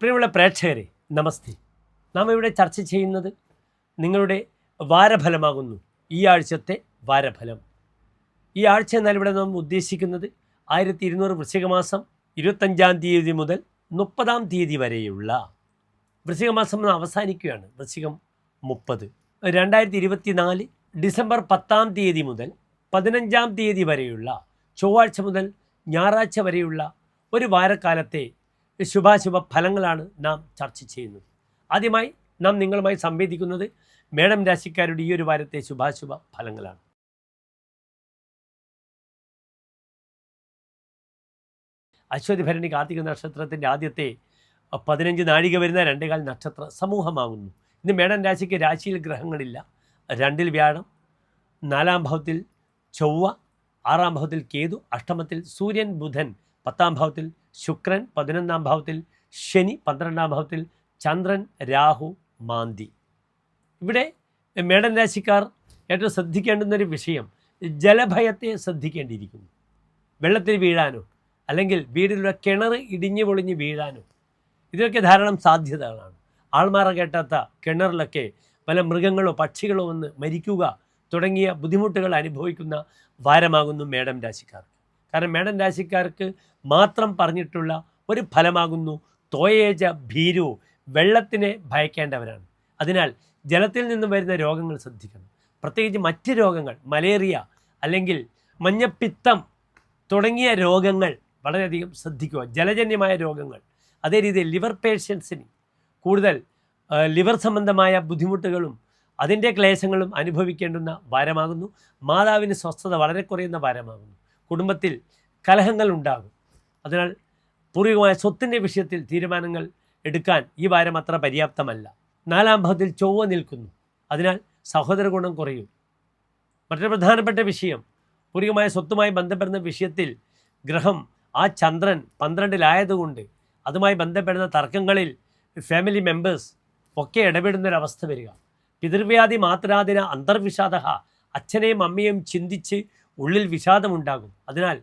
പ്രിയമുള്ള പ്രേക്ഷകരെ നമസ്തേ. നാം ഇവിടെ ചർച്ച ചെയ്യുന്നത് നിങ്ങളുടെ വാരഫലമാകുന്നു. ഈ ആഴ്ചത്തെ വാരഫലം. ഈ ആഴ്ച എന്നാൽ ഇവിടെ നാം ഉദ്ദേശിക്കുന്നത് ആയിരത്തി ഇരുന്നൂറ് വൃശ്ചികമാസം ഇരുപത്തഞ്ചാം തീയതി മുതൽ മുപ്പതാം തീയതി വരെയുള്ള വൃശ്ചികമാസം അവസാനിക്കുകയാണ്. വൃശ്ചികം മുപ്പത്. രണ്ടായിരത്തി ഇരുപത്തി നാല് ഡിസംബർ പത്താം തീയതി മുതൽ പതിനഞ്ചാം തീയതി വരെയുള്ള ചൊവ്വാഴ്ച മുതൽ ഞായറാഴ്ച വരെയുള്ള ഒരു വാരക്കാലത്തെ ശുഭാശുഭ ഫലങ്ങളാണ് നാം ചർച്ച ചെയ്യുന്നത്. ആദ്യമായി നാം നിങ്ങളുമായി സംവേദിക്കുന്നത് മേഡം രാശിക്കാരുടെ ഈ ഒരു വാരത്തെ ശുഭാശുഭ ഫലങ്ങളാണ്. അശ്വതി ഭരണി കാർത്തിക നക്ഷത്രത്തിന്റെ ആദ്യത്തെ പതിനഞ്ച് നാഴിക വരുന്ന രണ്ടേകാൽ നക്ഷത്ര സമൂഹമാകുന്നു. ഇന്ന് മേടൻ രാശിക്ക് രാശിയിൽ ഗ്രഹങ്ങളില്ല. രണ്ടിൽ വ്യാഴം നാലാം ഭാവത്തിൽ ചൊവ്വ ആറാം ഭാവത്തിൽ കേതു അഷ്ടമത്തിൽ സൂര്യൻ ബുധൻ പത്താം ഭാവത്തിൽ ശുക്രൻ പതിനൊന്നാം ഭാവത്തിൽ ശനി പന്ത്രണ്ടാം ഭാവത്തിൽ ചന്ദ്രൻ രാഹു മാന്തി. ഇവിടെ മേടൻ രാശിക്കാർ ഏറ്റവും ശ്രദ്ധിക്കേണ്ടുന്ന ഒരു വിഷയം ജലഭയത്തെ ശ്രദ്ധിക്കേണ്ടിയിരിക്കുന്നു. വെള്ളത്തിൽ വീഴാനോ അല്ലെങ്കിൽ വീടിലുള്ള കിണർ ഇടിഞ്ഞു പൊളിഞ്ഞ് വീഴാനോ ഇതിനൊക്കെ ധാരാളം സാധ്യതകളാണ്. ആൾമാറ കേട്ടാത്ത കിണറിലൊക്കെ പല മൃഗങ്ങളോ പക്ഷികളോ വന്ന് മരിക്കുക തുടങ്ങിയ ബുദ്ധിമുട്ടുകൾ അനുഭവിക്കുന്ന വാരമാകുന്നു മേടം രാശിക്കാർക്ക്. കാരണം മേടം രാശിക്കാർക്ക് മാത്രം പറഞ്ഞിട്ടുള്ള ഒരു ഫലമാകുന്നു തോയേജ ഭീരു വെള്ളത്തിനെ ഭയക്കേണ്ടവരാണ്. അതിനാൽ ജലത്തിൽ നിന്നും വരുന്ന രോഗങ്ങൾ ശ്രദ്ധിക്കണം. പ്രത്യേകിച്ച് മറ്റ് രോഗങ്ങൾ മലേറിയ അല്ലെങ്കിൽ മഞ്ഞപ്പിത്തം തുടങ്ങിയ രോഗങ്ങൾ വളരെയധികം ശ്രദ്ധിക്കുക. ജലജന്യമായ രോഗങ്ങൾ അതേ രീതിയിൽ ലിവർ പേഷ്യൻസിന് കൂടുതൽ ലിവർ സംബന്ധമായ ബുദ്ധിമുട്ടുകളും അതിന്റെ ക്ലേശങ്ങളും അനുഭവിക്കേണ്ടുന്ന വാരമാകുന്നു മാതാവിന് സ്വസ്ഥത വളരെ കുറയുന്ന വാരമാകുന്നു കുടുംബത്തിൽ കലഹങ്ങൾ ഉണ്ടാകും. അതിനാൽ പൂർവികമായ സ്വത്തിന്റെ വിഷയത്തിൽ തീരുമാനങ്ങൾ എടുക്കാൻ ഈ വാരം അത്ര പര്യാപ്തമല്ല. നാലാം ഭാഗത്തിൽ ചൊവ്വ നിൽക്കുന്നു. അതിനാൽ സഹോദര ഗുണം കുറയും. മറ്റൊരു പ്രധാനപ്പെട്ട വിഷയം പൂർവികമായ സ്വത്തുമായി ബന്ധപ്പെടുന്ന വിഷയത്തിൽ ഗ്രഹം ആ ചന്ദ്രൻ പന്ത്രണ്ടിലായതുകൊണ്ട് അതുമായി ബന്ധപ്പെടുന്ന തർക്കങ്ങളിൽ ഫാമിലി മെമ്പേഴ്സ് ഒക്കെ ഇടപെടുന്നൊരവസ്ഥ വരിക. പിതൃവ്യാധി മാത്രാതിന അന്തർവിഷാദ അച്ഛനെയും അമ്മയും ചിന്തിച്ച് ഉള്ളിൽ വിഷാദമുണ്ടാകും. അതിനാൽ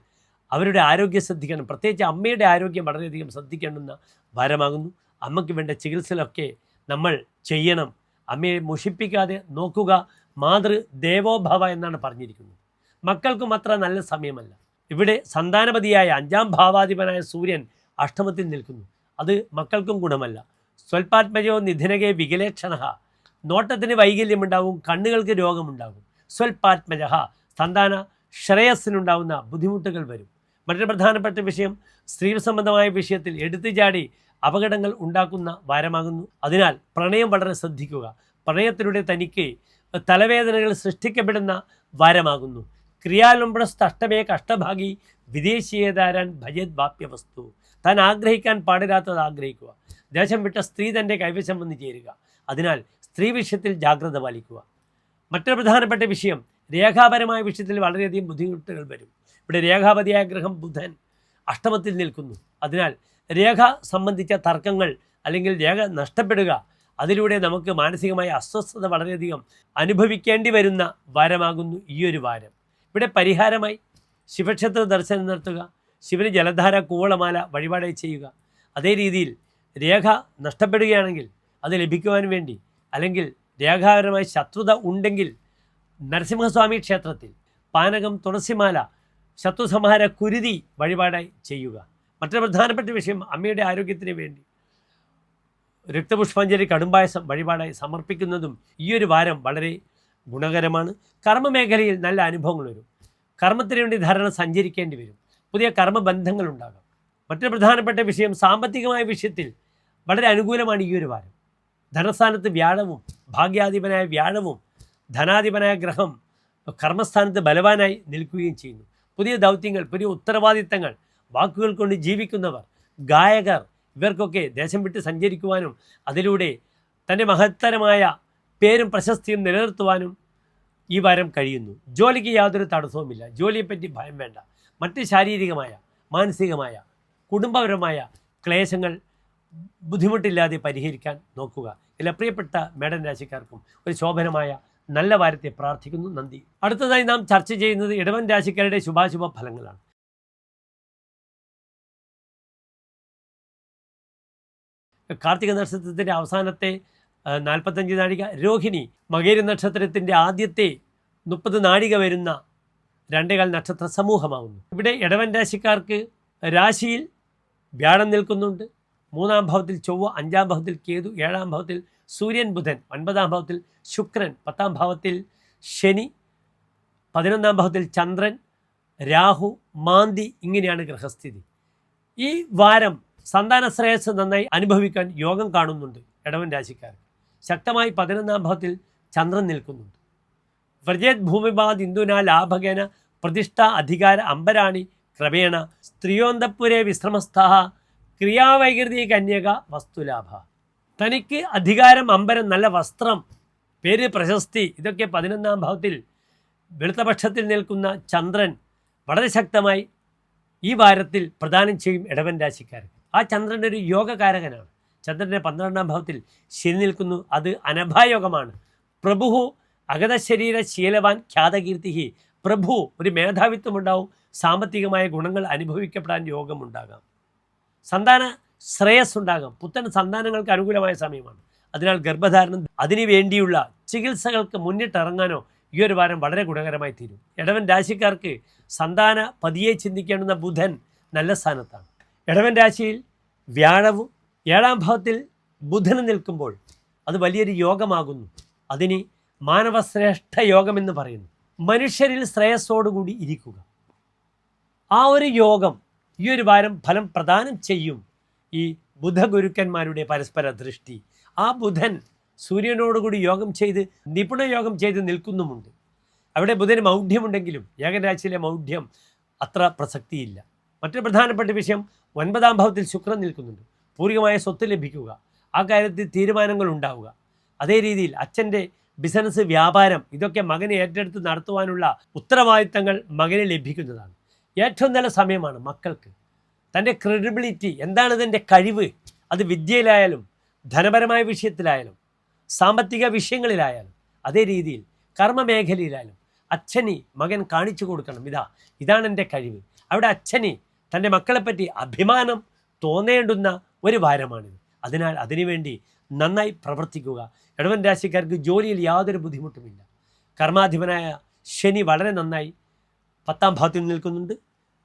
അവരുടെ ആരോഗ്യം ശ്രദ്ധിക്കണം. പ്രത്യേകിച്ച് അമ്മയുടെ ആരോഗ്യം വളരെയധികം ശ്രദ്ധിക്കേണ്ടുന്ന ഭാരമാകുന്നു. അമ്മയ്ക്ക് വേണ്ട ചികിത്സകളൊക്കെ നമ്മൾ ചെയ്യണം. അമ്മയെ മോഷിപ്പിക്കാതെ നോക്കുക. മാതൃ ദേവോഭവ എന്നാണ് പറഞ്ഞിരിക്കുന്നത്. മക്കൾക്കും അത്ര നല്ല സമയമല്ല. ഇവിടെ സന്താനപതിയായ അഞ്ചാം ഭാവാധിപനായ സൂര്യൻ അഷ്ടമത്തിൽ നിൽക്കുന്നു. അത് മക്കൾക്കും ഗുണമല്ല. സ്വൽപാത്മജോ നിധനകെ വികലേക്ഷണ. നോട്ടത്തിന് വൈകല്യമുണ്ടാവും. കണ്ണുകൾക്ക് രോഗമുണ്ടാകും. സ്വൽപാത്മജ. സന്താന ശ്രേയസ്സിനുണ്ടാവുന്ന ബുദ്ധിമുട്ടുകൾ വരും. മറ്റൊരു പ്രധാനപ്പെട്ട വിഷയം സ്ത്രീ സംബന്ധമായ വിഷയത്തിൽ എടുത്തു ചാടി അപകടങ്ങൾ ഉണ്ടാക്കുന്ന വാരമാകുന്നു. അതിനാൽ പ്രണയം വളരെ ശ്രദ്ധിക്കുക. പ്രണയത്തിലൂടെ തനിക്ക് തലവേദനകൾ സൃഷ്ടിക്കപ്പെടുന്ന വാരമാകുന്നു. ക്രിയാലുംബ്രസ്ത് അഷ്ടമേ കഷ്ടഭാഗി വിദേശീയതാരാൻ ഭജത് വാപ്യവസ്തു. താൻ ആഗ്രഹിക്കാൻ പാടില്ലാത്തത് ആഗ്രഹിക്കുക. ദേശം വിട്ട സ്ത്രീ തന്റെ കൈവശം വന്ന് ചേരുക. അതിനാൽ സ്ത്രീ വിഷയത്തിൽ ജാഗ്രത പാലിക്കുക. മറ്റൊരു പ്രധാനപ്പെട്ട വിഷയം രേഖാപരമായ വിഷയത്തിൽ വളരെയധികം ബുദ്ധിമുട്ടുകൾ വരും. ഇവിടെ രേഖാപതിയായ ഗ്രഹം ബുധൻ അഷ്ടമത്തിൽ നിൽക്കുന്നു. അതിനാൽ രേഖ സംബന്ധിച്ച തർക്കങ്ങൾ അല്ലെങ്കിൽ രേഖ നഷ്ടപ്പെടുക അതിലൂടെ നമുക്ക് മാനസികമായ അസ്വസ്ഥത വളരെയധികം അനുഭവിക്കേണ്ടി വരുന്ന വാരമാകുന്നു ഈ ഒരു വാരം. ഇവിടെ പരിഹാരമായി ശിവക്ഷേത്ര ദർശനം നടത്തുക ശിവന് ജലധാര കൂവളമാല വഴിപാടായി ചെയ്യുക. അതേ രീതിയിൽ രേഖ നഷ്ടപ്പെടുകയാണെങ്കിൽ അത് ലഭിക്കുവാൻ വേണ്ടി അല്ലെങ്കിൽ രേഖാപരമായ ശത്രുത ഉണ്ടെങ്കിൽ നരസിംഹസ്വാമി ക്ഷേത്രത്തിൽ പാനകം തുളസിമാല ശത്രുസംഹാര കുരുതി വഴിപാടായി ചെയ്യുക. മറ്റൊരു പ്രധാനപ്പെട്ട വിഷയം അമ്മയുടെ ആരോഗ്യത്തിന് വേണ്ടി. രക്തപുഷ്പാഞ്ജലി കടുംബായസം വഴിപാടായി സമർപ്പിക്കുന്നതും ഈ ഒരു വാരം വളരെ ഗുണകരമാണ്. കർമ്മമേഖലയിൽ നല്ല അനുഭവങ്ങൾ വരും. കർമ്മത്തിന് വേണ്ടി ധാരണ സഞ്ചരിക്കേണ്ടി വരും. പുതിയ കർമ്മബന്ധങ്ങൾ ഉണ്ടാകാം. മറ്റൊരു പ്രധാനപ്പെട്ട വിഷയം സാമ്പത്തികമായ വിഷയത്തിൽ വളരെ അനുകൂലമാണ് ഈ ഒരു വാരം. ധനസ്ഥാനത്ത് വ്യാഴവും ഭാഗ്യാധിപനായ വ്യാഴവും ധനാധിപനായ ഗ്രഹം കർമ്മസ്ഥാനത്ത് ബലവാനായി നിൽക്കുകയും ചെയ്യുന്നു. പുതിയ ദൗത്യങ്ങൾ പുതിയ ഉത്തരവാദിത്തങ്ങൾ വാക്കുകൾ കൊണ്ട് ജീവിക്കുന്നവർ ഗായകർ ഇവർക്കൊക്കെ ദേശം വിട്ട് സഞ്ചരിക്കുവാനും അതിലൂടെ തന്റെ മഹത്തരമായ പേരും പ്രശസ്തിയും നിലനിർത്തുവാനും ഈ വാരം കഴിയുന്നു. ജോലിക്ക് യാതൊരു തടസ്സവുമില്ല. ജോലിയെപ്പറ്റി ഭയം വേണ്ട. മറ്റ് ശാരീരികമായ മാനസികമായ കുടുംബപരമായ ക്ലേശങ്ങൾ ബുദ്ധിമുട്ടില്ലാതെ പരിഹരിക്കാൻ നോക്കുക. എല്ലാ പ്രിയപ്പെട്ട മേഡൻ രാശിക്കാർക്കും ഒരു ശോഭനമായ നല്ല വാരത്തെ പ്രാർത്ഥിക്കുന്നു. നന്ദി. അടുത്തതായി നാം ചർച്ച ചെയ്യുന്നത് ഇടവൻ രാശിക്കാരുടെ ശുഭാശുഭ ഫലങ്ങളാണ്. കാർത്തിക നക്ഷത്രത്തിന്റെ അവസാനത്തെ നാൽപ്പത്തഞ്ച് നാഴിക രോഹിണി മകേരി നക്ഷത്രത്തിന്റെ ആദ്യത്തെ മുപ്പത് നാഴിക വരുന്ന രണ്ടേകാൽ നക്ഷത്ര സമൂഹമാകുന്നു ഇവിടെ ഇടവൻ രാശിക്കാർക്ക് രാശിയിൽ വ്യാഴം നിൽക്കുന്നുണ്ട്. മൂന്നാം ഭാവത്തിൽ ചൊവ്വ അഞ്ചാം ഭാവത്തിൽ കേതു ഏഴാം ഭാവത്തിൽ സൂര്യൻ ബുധൻ ഒൻപതാം ഭാവത്തിൽ ശുക്രൻ പത്താം ഭാവത്തിൽ ശനി പതിനൊന്നാം ഭാവത്തിൽ ചന്ദ്രൻ രാഹു മാന്തി ഇങ്ങനെയാണ് ഗ്രഹസ്ഥിതി. ഈ വാരം സന്താന ശ്രേയസ് നന്നായി അനുഭവിക്കാൻ യോഗം കാണുന്നുണ്ട് ഇടവൻ രാശിക്കാർ ശക്തമായി പതിനൊന്നാം ഭാവത്തിൽ ചന്ദ്രൻ നിൽക്കുന്നുണ്ട്. വ്രജേത് ഭൂമിപാത് ഇന്ദുന ലാഭകേന പ്രതിഷ്ഠ അധികാര അമ്പരാണി ക്രമേണ സ്ത്രീയോന്തപ്പുരെ വിശ്രമസ്ഥ ക്രിയാവൈകൃതി കന്യക വസ്തുലാഭ. തനിക്ക് അധികാരം അമ്പരം നല്ല വസ്ത്രം പേര് പ്രശസ്തി ഇതൊക്കെ പതിനൊന്നാം ഭാവത്തിൽ വെളുത്തപക്ഷത്തിൽ നിൽക്കുന്ന ചന്ദ്രൻ വളരെ ശക്തമായി ഈ വാരത്തിൽ പ്രദാനം ചെയ്യും ഇടവൻ രാശിക്കാർക്ക്. ആ ചന്ദ്രൻ ഒരു യോഗകാരകനാണ്. ചന്ദ്രന്റെ പന്ത്രണ്ടാം ഭാവത്തിൽ ശനി നിൽക്കുന്നു. അത് അനഭായോഗമാണ്. പ്രഭു അഗതശരീര ശീലവാൻ ഖ്യാതകീർത്തി പ്രഭു ഒരു മേധാവിത്വമുണ്ടാവും. സാമ്പത്തികമായ ഗുണങ്ങൾ അനുഭവിക്കപ്പെടാൻ യോഗമുണ്ടാകാം. സന്താന ശ്രേയസ് ഉണ്ടാകാം പുത്തൻ സന്താനങ്ങൾക്ക് അനുകൂലമായ സമയമാണ്. അതിനാൽ ഗർഭധാരണം അതിനു വേണ്ടിയുള്ള ചികിത്സകൾക്ക് മുന്നിട്ടിറങ്ങാനോ ഈ ഒരു വാരം വളരെ ഗുണകരമായി തീരും. ഇടവൻ രാശിക്കാർക്ക് സന്താന പതിയെ ചിന്തിക്കേണ്ടുന്ന ബുധൻ നല്ല സ്ഥാനത്താണ്. ഇടവൻ രാശിയിൽ വ്യാഴവും ഏഴാം ഭാവത്തിൽ ബുധന് നിൽക്കുമ്പോൾ അത് വലിയൊരു യോഗമാകുന്നു. അതിന് മാനവശ്രേഷ്ഠ യോഗമെന്ന് പറയുന്നു. മനുഷ്യരിൽ ശ്രേയസ്സോടുകൂടി ഇരിക്കുക. ആ ഒരു യോഗം ഈ ഒരു വാരം ഫലം പ്രദാനം ചെയ്യും ഈ ബുധഗുരുക്കന്മാരുടെ പരസ്പര ദൃഷ്ടി. ആ ബുധൻ സൂര്യനോടുകൂടി യോഗം ചെയ്ത് നിപുണ യോഗം ചെയ്ത് നിൽക്കുന്നുമുണ്ട്. അവിടെ ബുധന് മൗഢ്യമുണ്ടെങ്കിലും ഏകരാശിയിലെ മൗഢ്യം അത്ര പ്രസക്തിയില്ല. മറ്റൊരു പ്രധാനപ്പെട്ട വിഷയം ഒൻപതാം ഭാവത്തിൽ ശുക്രൻ നിൽക്കുന്നുണ്ട്. പൂർവികമായ സ്വത്ത് ലഭിക്കുക ആ കാര്യത്തിൽ തീരുമാനങ്ങൾ ഉണ്ടാവുക. അതേ രീതിയിൽ അച്ഛന്റെ ബിസിനസ് വ്യാപാരം ഇതൊക്കെ മകനെ ഏറ്റെടുത്ത് നടത്തുവാനുള്ള ഉത്തരവാദിത്തങ്ങൾ മകന് ലഭിക്കുന്നതാണ്. ഏറ്റവും നല്ല സമയമാണ് മക്കൾക്ക്. തന്റെ ക്രെഡിബിലിറ്റി എന്താണ് ഇതിന്റെ കഴിവ് അത് വിദ്യയിലായാലും ധനപരമായ വിഷയത്തിലായാലും സാമ്പത്തിക വിഷയങ്ങളിലായാലും അതേ രീതിയിൽ കർമ്മ മേഖലയിലായാലും അച്ഛനി മകൻ കാണിച്ചു കൊടുക്കണം. ഇതാ ഇതാണ് എന്റെ കഴിവ്. അവിടെ അച്ഛന് തന്റെ മക്കളെപ്പറ്റി അഭിമാനം തോന്നേണ്ടുന്ന ഒരു വാരമാണിത്. അതിനാൽ അതിനുവേണ്ടി നന്നായി പ്രവർത്തിക്കുക. ഇടവൻ രാശിക്കാർക്ക് ജോലിയിൽ യാതൊരു ബുദ്ധിമുട്ടുമില്ല. കർമാധിപനായ ശനി വളരെ നന്നായി പത്താം ഭാവത്തിൽ നിൽക്കുന്നുണ്ട്.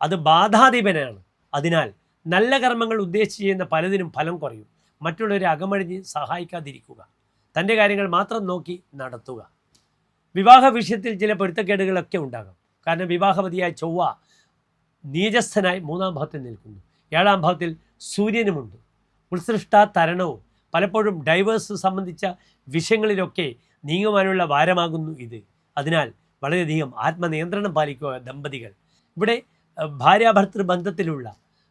അത് ബാധാധിപനാണ്. അതിനാൽ നല്ല കർമ്മങ്ങൾ ഉദ്ദേശിച്ച് ചെയ്യുന്ന പലതിനും ഫലം കുറയും. മറ്റുള്ളവരെ അകമഴിഞ്ഞ് സഹായിക്കാതിരിക്കുക. തന്റെ കാര്യങ്ങൾ മാത്രം നോക്കി നടത്തുക. വിവാഹ വിഷയത്തിൽ ചില പൊരുത്തക്കേടുകളൊക്കെ ഉണ്ടാകാം. കാരണം വിവാഹവതിയായ ചൊവ്വ നീചസ്ഥനായി മൂന്നാം ഭാവത്തിൽ നിൽക്കുന്നു. ഏഴാം ഭാവത്തിൽ സൂര്യനുമുണ്ട്. ഉത്സൃഷ്ട തരണവും പലപ്പോഴും ഡൈവേഴ്സ് സംബന്ധിച്ച വിഷയങ്ങളിലൊക്കെ നീങ്ങുവാനുള്ള വാരമാകുന്നു ഇത്. അതിനാൽ വളരെയധികം ആത്മനിയന്ത്രണം പാലിക്കുക ദമ്പതികൾ. ഇവിടെ ഭാര്യാഭർത്തൃ ബന്ധത്തിലുള്ള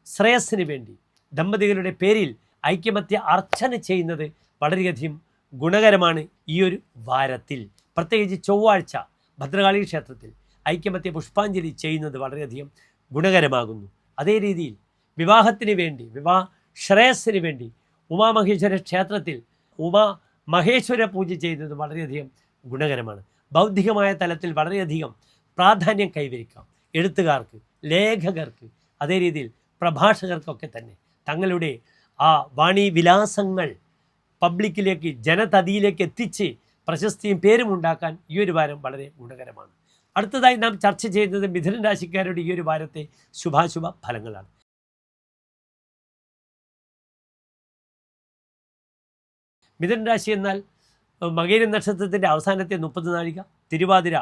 ശ്രേയസ്സിന് വേണ്ടി ദമ്പതികളുടെ പേരിൽ ഐക്യമത്യ അർച്ചന ചെയ്യുന്നത് വളരെയധികം ഗുണകരമാണ് ഈ ഒരു വാരത്തിൽ. പ്രത്യേകിച്ച് ചൊവ്വാഴ്ച ഭദ്രകാളി ക്ഷേത്രത്തിൽ ഐക്യമത്യ പുഷ്പാഞ്ജലി ചെയ്യുന്നത് വളരെയധികം ഗുണകരമാകുന്നു. അതേ രീതിയിൽ വിവാഹത്തിന് വേണ്ടി വിവാഹ ശ്രേയസ്സിന് വേണ്ടി ഉമാമഹേശ്വര ക്ഷേത്രത്തിൽ ഉമാ മഹേശ്വര പൂജ ചെയ്യുന്നത് വളരെയധികം ഗുണകരമാണ്. ബൗദ്ധികമായ തലത്തിൽ വളരെയധികം പ്രാധാന്യം കൈവരിക്കാം. എഴുത്തുകാർക്ക് ലേഖകർക്ക് അതേ രീതിയിൽ പ്രഭാഷകർക്കൊക്കെ തന്നെ തങ്ങളുടെ ആ വാണി വിലാസങ്ങൾ പബ്ലിക്കിലേക്ക് ജനതതിയിലേക്ക് എത്തിച്ച് പ്രശസ്തിയും പേരും ഉണ്ടാക്കാൻ ഈ ഒരു വാരം വളരെ ഗുണകരമാണ്. അടുത്തതായി നാം ചർച്ച ചെയ്യുന്നത് മിഥുന രാശിക്കാരുടെ ഈ ഒരു വാരത്തെ ശുഭാശുഭ ഫലങ്ങളാണ്. മിഥുന രാശി എന്നാൽ മകേര നക്ഷത്രത്തിന്റെ അവസാനത്തെ മുപ്പത് നാഴിക തിരുവാതിര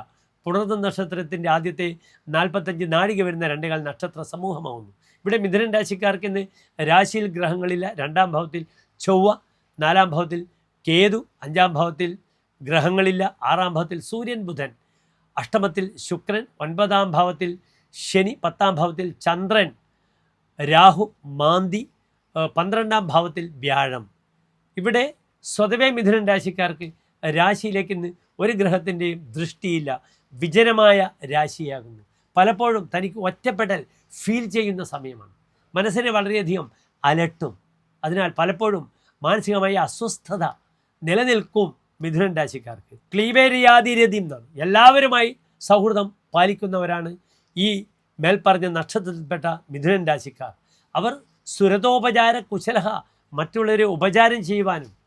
പുണർന്ന നക്ഷത്രത്തിന്റെ ആദ്യത്തെ നാൽപ്പത്തഞ്ച് നാഴിക വരുന്ന രണ്ടേകാൽ നക്ഷത്ര സമൂഹമാവുന്നു. ഇവിടെ മിഥുനൻ രാശിക്കാർക്ക് ഇന്ന് രാശിയിൽ ഗ്രഹങ്ങളില്ല. രണ്ടാം ഭാവത്തിൽ ചൊവ്വ നാലാം ഭാവത്തിൽ കേതു അഞ്ചാം ഭാവത്തിൽ ഗ്രഹങ്ങളില്ല ആറാം ഭാവത്തിൽ സൂര്യൻ ബുധൻ. അഷ്ടമത്തിൽ ശുക്രൻ ഒൻപതാം ഭാവത്തിൽ ശനി പത്താം ഭാവത്തിൽ ചന്ദ്രൻ രാഹു മാന്തി പന്ത്രണ്ടാം ഭാവത്തിൽ വ്യാഴം. ഇവിടെ സ്വതവേ മിഥുനൻ രാശിക്കാർക്ക് രാശിയിലേക്ക് ഇന്ന് ഒരു ഗ്രഹത്തിന്റെയും ദൃഷ്ടിയില്ല. വിജനമായ രാശിയാകുന്നു. പലപ്പോഴും തനിക്ക് ഒറ്റപ്പെടൽ ഫീൽ ചെയ്യുന്ന സമയമാണ്. മനസ്സിനെ വളരെയധികം അലട്ടും. അതിനാൽ പലപ്പോഴും മാനസികമായ അസ്വസ്ഥത നിലനിൽക്കും മിഥുനൻ രാശിക്കാർക്ക്. ക്ലീവേരിയാതിരതി എന്നാണ്. എല്ലാവരുമായി സൗഹൃദം പാലിക്കുന്നവരാണ് ഈ മേൽപ്പറഞ്ഞ നക്ഷത്രത്തിൽപ്പെട്ട മിഥുനൻ രാശിക്കാർ. അവർ സുരതോപചാര കുശലഹ മറ്റുള്ളവരെ ഉപചാരം ചെയ്യുവാനും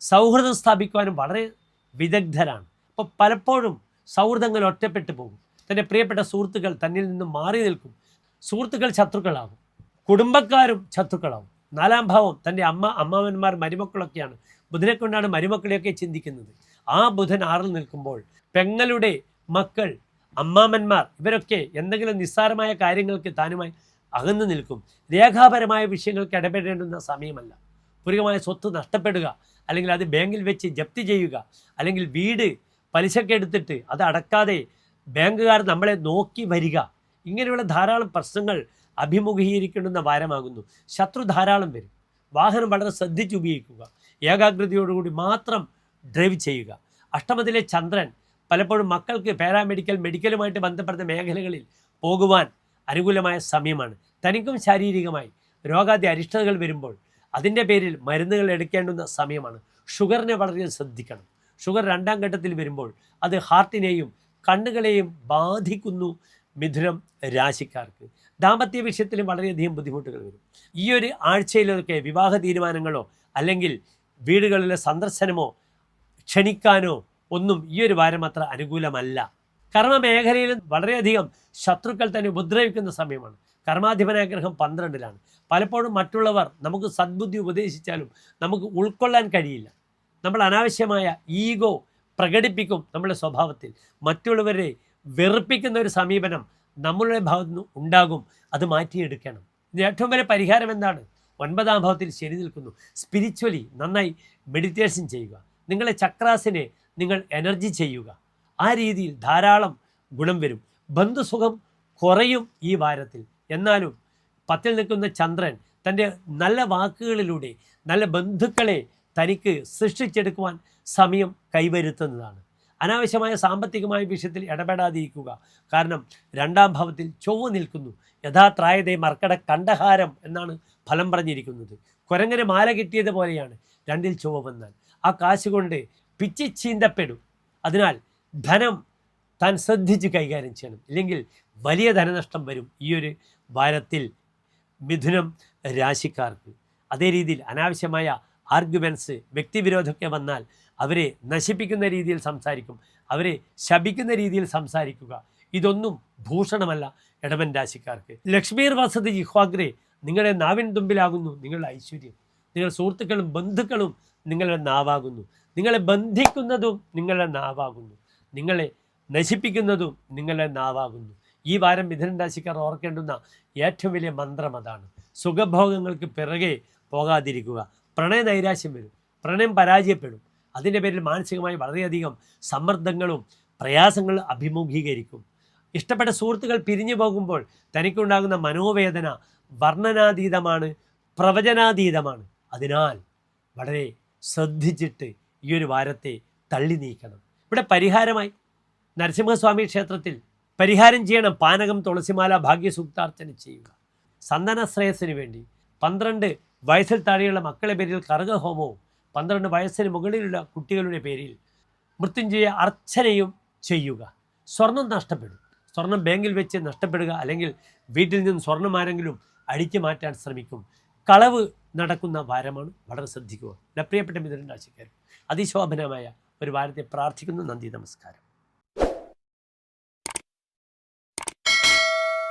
സൗഹൃദം സ്ഥാപിക്കുവാനും വളരെ വിദഗ്ധരാണ്. അപ്പോൾ പലപ്പോഴും സൗഹൃദങ്ങൾ ഒറ്റപ്പെട്ടു പോകും. തന്റെ പ്രിയപ്പെട്ട സുഹൃത്തുക്കൾ തന്നിൽ നിന്നും മാറി നിൽക്കും. സുഹൃത്തുക്കൾ ശത്രുക്കളാകും. കുടുംബക്കാരും ശത്രുക്കളാവും നാലാം ഭാവം തന്റെ അമ്മ അമ്മാവന്മാർ മരുമക്കളൊക്കെയാണ്. ബുധനെ കൊണ്ടാണ് മരുമക്കളെയൊക്കെ ചിന്തിക്കുന്നത്. ആ ബുധൻ ആറിൽ നിൽക്കുമ്പോൾ പെങ്ങളുടെ മക്കൾ അമ്മാമന്മാർ ഇവരൊക്കെ എന്തെങ്കിലും നിസ്സാരമായ കാര്യങ്ങൾക്ക് താനുമായി അകന്നു നിൽക്കും. രേഖാപരമായ വിഷയങ്ങൾക്ക് ഇടപെടേണ്ടുന്ന സമയമല്ല. പൂർവികമായ സ്വത്ത് നഷ്ടപ്പെടുക അല്ലെങ്കിൽ അത് ബാങ്കിൽ വെച്ച് ജപ്തി ചെയ്യുക അല്ലെങ്കിൽ വീട് പലിശക്ക് എടുത്തിട്ട് അത് അടക്കാതെ ബാങ്കുകാർ നമ്മളെ നോക്കി വരിക. ഇങ്ങനെയുള്ള ധാരാളം പ്രശ്നങ്ങൾ അഭിമുഖീകരിക്കേണ്ടുന്ന വാരമാകുന്നു. ശത്രു ധാരാളം വരും. വാഹനം വളരെ ശ്രദ്ധിച്ച് ഉപയോഗിക്കുക. ഏകാഗ്രതയോടുകൂടി മാത്രം ഡ്രൈവ് ചെയ്യുക. അഷ്ടമത്തിലെ ചന്ദ്രൻ പലപ്പോഴും മക്കൾക്ക് പാരാമെഡിക്കൽ മെഡിക്കലുമായിട്ട് ബന്ധപ്പെട്ട മേഖലകളിൽ പോകുവാൻ അനുകൂലമായ സമയമാണ്. തനിക്കും ശാരീരികമായി രോഗാദി അരിഷ്ടതകൾ വരുമ്പോൾ അതിന്റെ പേരിൽ മരുന്നുകൾ എടുക്കേണ്ടുന്ന സമയമാണ്. ഷുഗറിനെ വളരെ ശ്രദ്ധിക്കണം. ഷുഗർ രണ്ടാം ഘട്ടത്തിൽ വരുമ്പോൾ അത് ഹാർട്ടിനെയും കണ്ണുകളെയും ബാധിക്കുന്നു മിഥുനം രാശിക്കാർക്ക്. ദാമ്പത്യ വിഷയത്തിലും വളരെയധികം ബുദ്ധിമുട്ടുകൾ വരും. ഈ ഒരു ആഴ്ചയിലൊക്കെ വിവാഹ തീരുമാനങ്ങളോ അല്ലെങ്കിൽ വീടുകളിലെ സന്ദർശനമോ ക്ഷണിക്കാനോ ഒന്നും ഈ ഒരു വാരം അത്ര അനുകൂലമല്ല. കർമ്മ മേഖലയിൽ വളരെയധികം ശത്രുക്കൾ തന്നെ ഉപദ്രവിക്കുന്ന സമയമാണ്. കർമാധിപനാഗ്രഹം പന്ത്രണ്ടിലാണ്. പലപ്പോഴും മറ്റുള്ളവർ നമുക്ക് സദ്ബുദ്ധി ഉപദേശിച്ചാലും നമുക്ക് ഉൾക്കൊള്ളാൻ കഴിയില്ല. നമ്മൾ അനാവശ്യമായ ഈഗോ പ്രകടിപ്പിക്കും നമ്മുടെ സ്വഭാവത്തിൽ. മറ്റുള്ളവരെ വെറുപ്പിക്കുന്ന ഒരു സമീപനം നമ്മളുടെ ഭാഗത്തു നിന്ന് ഉണ്ടാകും. അത് മാറ്റിയെടുക്കണം. ഇതിന് ഏറ്റവും വലിയ പരിഹാരം എന്താണ്? ഒൻപതാം ഭാവത്തിൽ ശരി നിൽക്കുന്നു. സ്പിരിച്വലി നന്നായി മെഡിറ്റേഷൻ ചെയ്യുക. നിങ്ങളെ ചക്രാസിനെ നിങ്ങൾ എനർജി ചെയ്യുക. ആ രീതിയിൽ ധാരാളം ഗുണം വരും. ബന്ധുസുഖം കുറയും ഈ വാരത്തിൽ. എന്നാലും പത്തിൽ നിൽക്കുന്ന ചന്ദ്രൻ തന്റെ നല്ല വാക്കുകളിലൂടെ നല്ല ബന്ധുക്കളെ തനിക്ക് സൃഷ്ടിച്ചെടുക്കുവാൻ സമയം കൈവരുത്തുന്നതാണ്. അനാവശ്യമായ സാമ്പത്തികമായ വിഷയത്തിൽ ഇടപെടാതിരിക്കുക. കാരണം രണ്ടാം ഭാവത്തിൽ ചൊവ്വ നിൽക്കുന്നു. യഥാത്രായതേ മർക്കട കണ്ടഹാരം എന്നാണ് ഫലം പറഞ്ഞിരിക്കുന്നത്. കുരങ്ങനെ മാല കിട്ടിയത് പോലെയാണ് രണ്ടിൽ ചൊവ്വ വന്നാൽ. ആ കാശുകൊണ്ട് പിച്ചി ചീന്തപ്പെടും. അതിനാൽ ധനം താൻ ശ്രദ്ധിച്ച് കൈകാര്യം ചെയ്യണം. ഇല്ലെങ്കിൽ വലിയ ധനനഷ്ടം വരും ഈ ഒരു വാരത്തിൽ മിഥുനം രാശിക്കാർക്ക്. അതേ രീതിയിൽ അനാവശ്യമായ ആർഗ്യുമെന്റ്സ് വ്യക്തിവിരോധമൊക്കെ വന്നാൽ അവരെ നശിപ്പിക്കുന്ന രീതിയിൽ സംസാരിക്കും. അവരെ ശപിക്കുന്ന രീതിയിൽ സംസാരിക്കുക. ഇതൊന്നും ഭൂഷണമല്ല ഇടവൻ രാശിക്കാർക്ക്. ലക്ഷ്മീർ വസതി ജിഹ്വാഗ്രെ നിങ്ങളുടെ നാവിൻ തുമ്പിലാകുന്നു നിങ്ങളുടെ ഐശ്വര്യം. നിങ്ങളുടെ സുഹൃത്തുക്കളും ബന്ധുക്കളും നിങ്ങളുടെ നാവാകുന്നു. നിങ്ങളെ ബന്ധിക്കുന്നതും നിങ്ങളുടെ നാവാകുന്നു. നിങ്ങളെ നശിപ്പിക്കുന്നതും നിങ്ങളെ നാവാകുന്നു. ഈ വാരം മിഥുനൻ രാശിക്കാർ ഓർക്കേണ്ടുന്ന ഏറ്റവും വലിയ മന്ത്രം അതാണ്. സുഖഭോഗങ്ങൾക്ക് പിറകെ പോകാതിരിക്കുക. പ്രണയ നൈരാശ്യം വരും. പ്രണയം പരാജയപ്പെടും. അതിന്റെ പേരിൽ മാനസികമായി വളരെയധികം സമ്മർദ്ദങ്ങളും പ്രയാസങ്ങളും അഭിമുഖീകരിക്കും. ഇഷ്ടപ്പെട്ട സുഹൃത്തുക്കൾ പിരിഞ്ഞു പോകുമ്പോൾ തനിക്കുണ്ടാകുന്ന മനോവേദന വർണനാതീതമാണ് പ്രവചനാതീതമാണ്. അതിനാൽ വളരെ ശ്രദ്ധിച്ചിട്ട് ഈ ഒരു വാരത്തെ തള്ളി നീക്കണം. ഇവിടെ പരിഹാരമായി നരസിംഹസ്വാമി ക്ഷേത്രത്തിൽ പരിഹാരം ചെയ്യണം. പാനകം തുളസിമാല ഭാഗ്യസൂക്താർച്ചന ചെയ്യുക. സന്താന ശ്രേയസ്സിന് വേണ്ടി പന്ത്രണ്ട് വയസ്സിൽ താഴെയുള്ള മക്കളുടെ പേരിൽ കറുകഹോമവും പന്ത്രണ്ട് വയസ്സിന് മുകളിലുള്ള കുട്ടികളുടെ പേരിൽ മൃത്യുഞ്ജയ അർച്ചനയും ചെയ്യുക. സ്വർണം നഷ്ടപ്പെടും. സ്വർണം ബാങ്കിൽ വെച്ച് നഷ്ടപ്പെടുക അല്ലെങ്കിൽ വീട്ടിൽ നിന്നും സ്വർണം ആരെങ്കിലും അടിച്ചു മാറ്റാൻ ശ്രമിക്കും. കളവ് നടക്കുന്ന വാരമാണ്. വളരെ ശ്രദ്ധിക്കുക. എന്റെ പ്രിയപ്പെട്ട മിഥുനൻ രാശിക്കാർ അതിശോഭനമായ ഒരു വാരത്തെ പ്രാർത്ഥിക്കുന്നു. നന്ദി നമസ്കാരം.